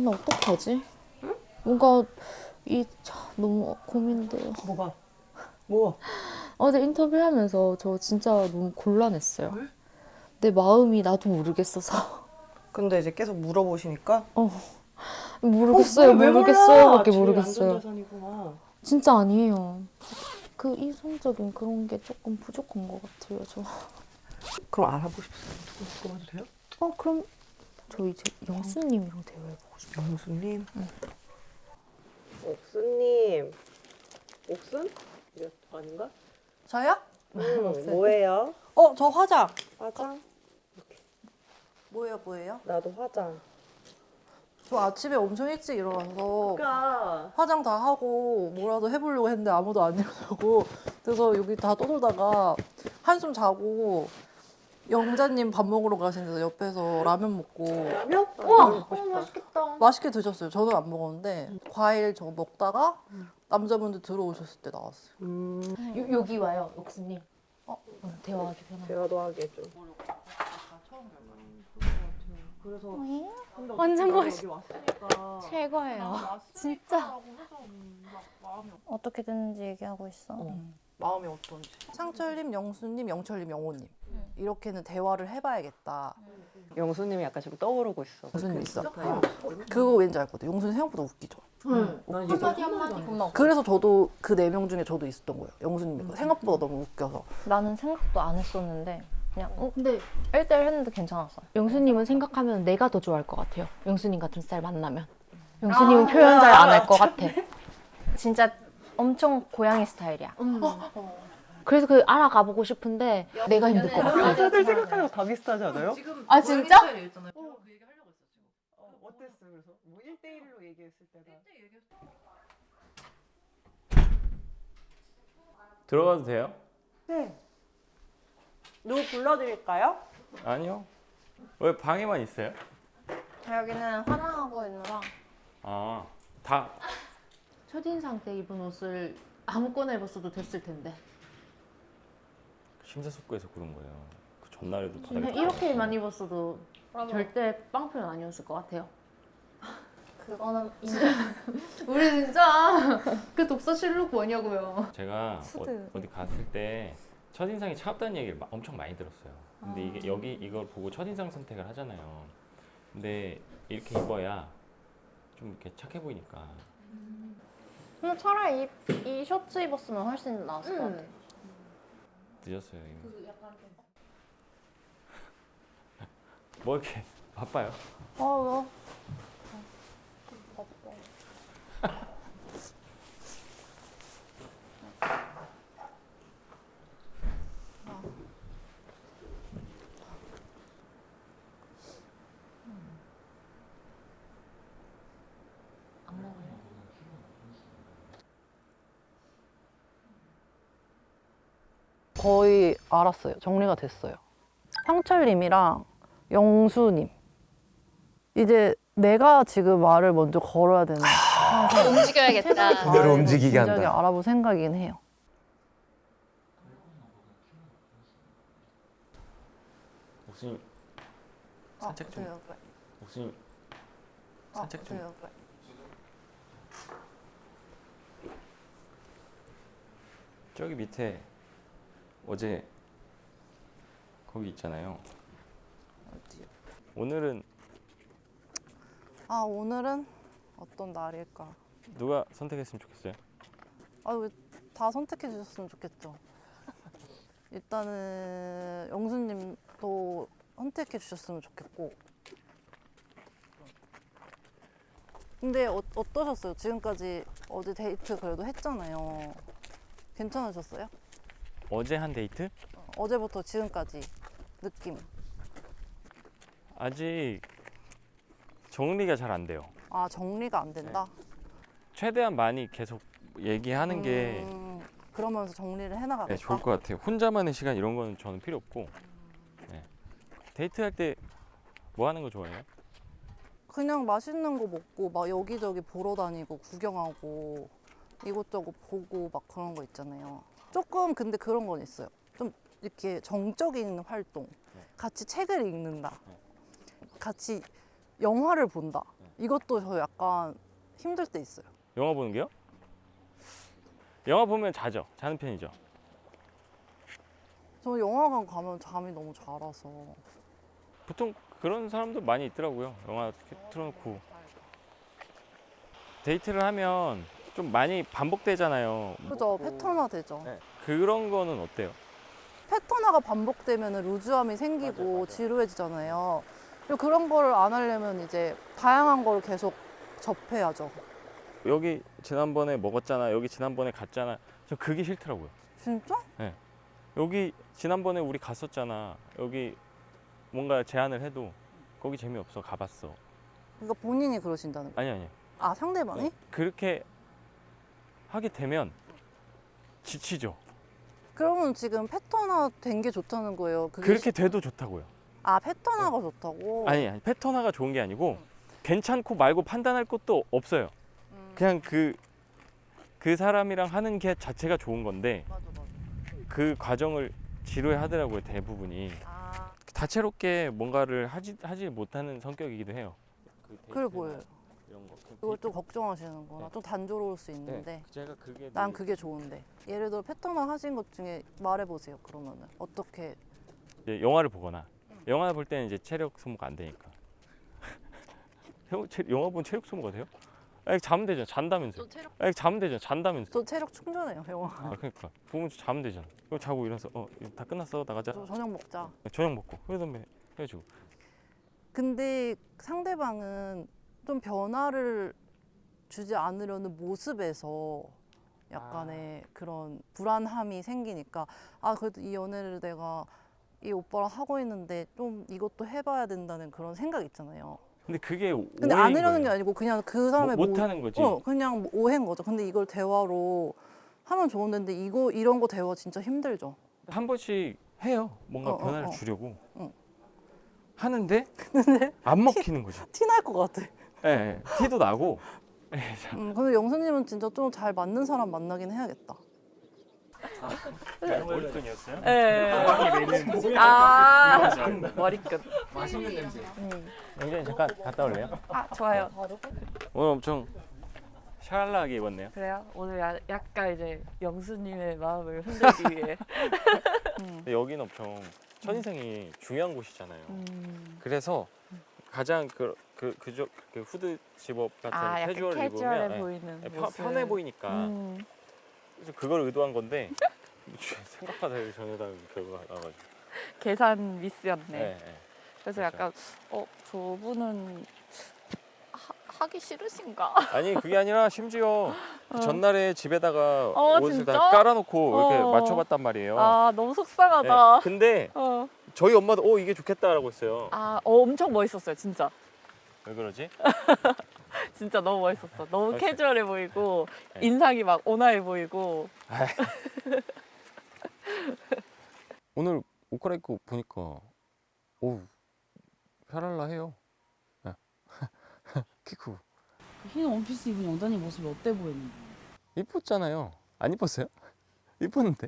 나 어떡하지? 뭔가 이 참, 너무 고민돼요. 뭐가? 뭐? 어제 인터뷰하면서 저 진짜 너무 곤란했어요. 내 마음이 나도 모르겠어서 근데 이제 계속 물어보시니까 모르겠어요, 어, 왜? 모르겠어요밖에 모르겠어요. 진짜 아니에요. 그 이성적인 그런 게 조금 부족한 것 같아요. 저. 그럼 알아보셨어요? 누구 물어봐도 돼요? 어 그럼 저 이제 영수님이랑 대화해보고 싶어요. 영수님. 옥수님. 옥순? 이거 아닌가? 저요? 응, 뭐예요? 어, 저 화장. 화장? 뭐예요, 뭐예요? 나도 화장. 저 아침에 엄청 일찍 일어나서 그러니까 화장 다 하고 뭐라도 해보려고 했는데 아무도 안 일어나고 그래서 여기 다 떠돌다가 한숨 자고 영자님 밥 먹으러 가시는데 옆에서 라면 먹고 라면? 아, 우와, 먹고 어, 싶다. 맛있겠다. 맛있게 드셨어요. 저는 안 먹었는데 과일 저 먹다가 남자분들 들어오셨을 때 나왔어요. 음, 요, 여기 와요, 영수님. 어, 응, 대화하기 편하게. 대화도 하게 좀. 그래서 완전 여기 멋있- 왔으니까 최고예요. 진짜. 어떻게 됐는지 얘기하고 있어. 마음이 어떤지. 상철님, 영수님, 영철님, 영호님 이렇게는 대화를 해봐야겠다. 영수님이 약간 지금 떠오르고 있어. 영수님 있어. 그거 왠지 알거든. 영수님 생각보다 웃기죠. 응. 난 이제 한마디 한마디 금방. 그래서 저도 그 네 명 중에 저도 있었던 거예요. 영수님이 생각보다 너무 웃겨서. 나는 생각도 안 했었는데 그냥 어, 근데 1대1 했는데 괜찮았어. 영수님은 생각하면 내가 더 좋아할 것 같아요. 영수님 같은 스타일 만나면. 영수님은 표현 잘 안 할 것 같아. 진짜 엄청 고양이 스타일이야. 그래서 그 알아가 보고 싶은데 내가 힘들 것 같아. 여자들 생각하는 거 다 비슷하지 않아요? 아 진짜? 어, 어땠어요? 그래서 뭐 1대1로 얘기했을 때가 들어가도 돼요? 네. 누구 불러드릴까요? 아니요. 왜 방에만 있어요? 여기는 화장하고 있느라 아, 다 첫인상 때 입은 옷을 아무거나 입었어도 됐을 텐데. 심사숙고해서 고른 거예요. 그 전날에도 바닥에 이렇게만 입었어도 절대 빵 표현 아니었을 것 같아요. 그거는 우리 진짜 그 독서실룩 뭐냐고요. 제가 수드. 어, 디 갔을 때 첫인상이 차갑다는 얘기를 마- 엄청 많이 들었어요. 근데 이게 여기 이걸 보고 첫인상 선택을 하잖아요. 근데 이렇게 입어야 좀 이렇게 착해 보이니까 그럼 차라리 이, 이 셔츠 입었으면 훨씬 나았을 것 같아. 늦었어요. 이미. 뭐 이렇게 바빠요? 어, 거의 알았어요. 정리가 됐어요. 황철님이랑 영수님. 이제 내가 지금 말을 먼저 걸어야 되는 움직여야겠다. 그대로 움직이게 진작에 한다. 알아볼 생각이긴 해요. 옥수님 산책 좀 옥수님 산책 좀 저기 밑에 어제 거기 있잖아요. 오늘은 아 오늘은 어떤 날일까? 누가 선택했으면 좋겠어요? 아왜 다 선택해 주셨으면 좋겠죠. 일단은 영수님도 선택해 주셨으면 좋겠고. 근데 어, 어떠셨어요? 지금까지 어제 데이트 그래도 했잖아요. 괜찮으셨어요? 어제 한 데이트? 어제부터 지금까지 느낌. 아직 정리가 잘 안 돼요. 아 정리가 안 된다. 최대한 많이 계속 얘기하는 게 음, 그러면서 정리를 해나가겠다. 네, 좋을 것 같아요. 혼자만의 시간 이런 거는 저는 필요 없고 네. 데이트할 때 뭐 하는 거 좋아해요? 그냥 맛있는 거 먹고 막 여기저기 보러 다니고 구경하고 이것저것 보고 막 그런 거 있잖아요. 조금 근데 그런 건 있어요. 좀 이렇게 정적인 활동. 네. 같이 책을 읽는다. 네. 같이 영화를 본다. 네. 이것도 저 약간 힘들 때 있어요. 영화 보는 게요? 영화 보면 자죠. 자는 편이죠. 저 영화관 가면 잠이 너무 잘 와서. 보통 그런 사람도 많이 있더라고요. 영화 이렇게 틀어놓고 데이트를 하면 좀 많이 반복되잖아요. 그죠? 패턴화 되죠. 네. 그런 거는 어때요? 패턴화가 반복되면 루즈함이 생기고 맞아요, 맞아요. 지루해지잖아요. 그리고 그런 거를 안 하려면 이제 다양한 걸 계속 접해야죠. 여기 지난번에 먹었잖아. 여기 지난번에 갔잖아. 저 그게 싫더라고요. 진짜? 여기 지난번에 우리 갔었잖아. 여기 뭔가 제안을 해도 거기 재미없어. 가봤어. 그러니까 본인이 그러신다는 거. 아니 아니. 아 상대방이? 그렇게 하게 되면 지치죠. 그러면 지금 패턴화 된 게 좋다는 거예요. 그게 그렇게 시- 돼도 좋다고요. 아 패턴화가 좋다고. 아니, 아니 패턴화가 좋은 게 아니고 괜찮고 말고 판단할 것도 없어요. 음, 그냥 그 그 사람이랑 하는 게 자체가 좋은 건데 맞아 맞아. 그 과정을 지루해 하더라고요 대부분이 아 다채롭게 뭔가를 하지 하지 못하는 성격이기도 해요. 그 그래 보여요. 이런 거. 그 그걸 좀 데이트- 걱정하시는구나. 네. 좀 단조로울 수 네, 있는데. 제가 그게 난 늘- 그게 좋은데. 예를 들어 패턴화 하신 것 중에 말해보세요. 그러면은 어떻게? 이제 영화를 보거나 영화 볼 때는 이제 체력 소모가 안 되니까. 영화 보면 체력 소모가 돼요? 아니 자면 되잖아. 잔다면서 요. 체력. 아니 자면 되잖아. 잔다면서. 저 체력 충전해요 영화. 아 그러니까 보면 자면 되잖아. 그럼 자고 일어나서 어 다 끝났어 나가자. 저 저녁 먹자. 저녁 먹고 그래 선배 해가지고 근데 상대방은 좀 변화를 주지 않으려는 모습에서 약간의 그런 불안함이 생기니까 아 그래도 이 연애를 내가 이 오빠랑 하고 있는데 좀 이것도 해봐야 된다는 그런 생각 있잖아요. 근데 그게 근데 안 하려는 게 아니고 그냥 그 사람의 못, 모- 못하는 거지. 어 그냥 뭐 오해인 거죠. 근데 이걸 대화로 하면 좋은데 이거 이런 거 대화 진짜 힘들죠. 한 번씩 해요. 뭔가 어, 어, 변화를 어. 주려고 응. 하는데 안 먹히는 거죠. 티 날 것 같아. 예, 예. 티도 나고 음, 근데 영수님은 진짜 좀 잘 맞는 사람 만나긴 해야겠다. 머리끈이었어요? 네. 아 머리끝. 영진이 잠깐 갔다 올래요? 아 좋아요. 오늘 엄청 샤랄라하게 입었네요. 그래요? 오늘 야- 약간 이제 영수님의 마음을 흔들기 위해. 근데 여기는 엄청 첫인상이 중요한 곳이잖아요. 음. 그래서 가장 그, 그, 그저, 그 후드 집업 같은 아 캐주얼을 캐주얼해 입으면 예, 보이는 예, 편- 모습. 편해 보이니까 음. 그래서 그걸 의도한 건데 생각보다 전에다 결과가 나와가지고 계산 미스였네. 네. 네. 그래서 그렇죠. 약간 어 저분은 하, 하기 싫으신가? 아니 그게 아니라 심지어 그 전날에 집에다가 어, 옷을 진짜? 다 깔아놓고 이렇게 어. 맞춰봤단 말이에요. 아 너무 네, 속상하다. 근데 어. 저희 엄마도 어 이게 좋겠다라고 했어요. 아 어, 엄청 멋있었어요 진짜. 왜 그러지? 진짜 너무 멋있었어. 너무 멋있어요. 캐주얼해 보이고 네. 인상이 막 온화해 보이고. 오늘 옷 갈아입고 보니까 오 샤랄라 해요. 네. 키 크고 흰 원피스 입은 영자님 모습이 어때 보였는데? 이뻤잖아요. 안 이뻤어요? 이뻤는데.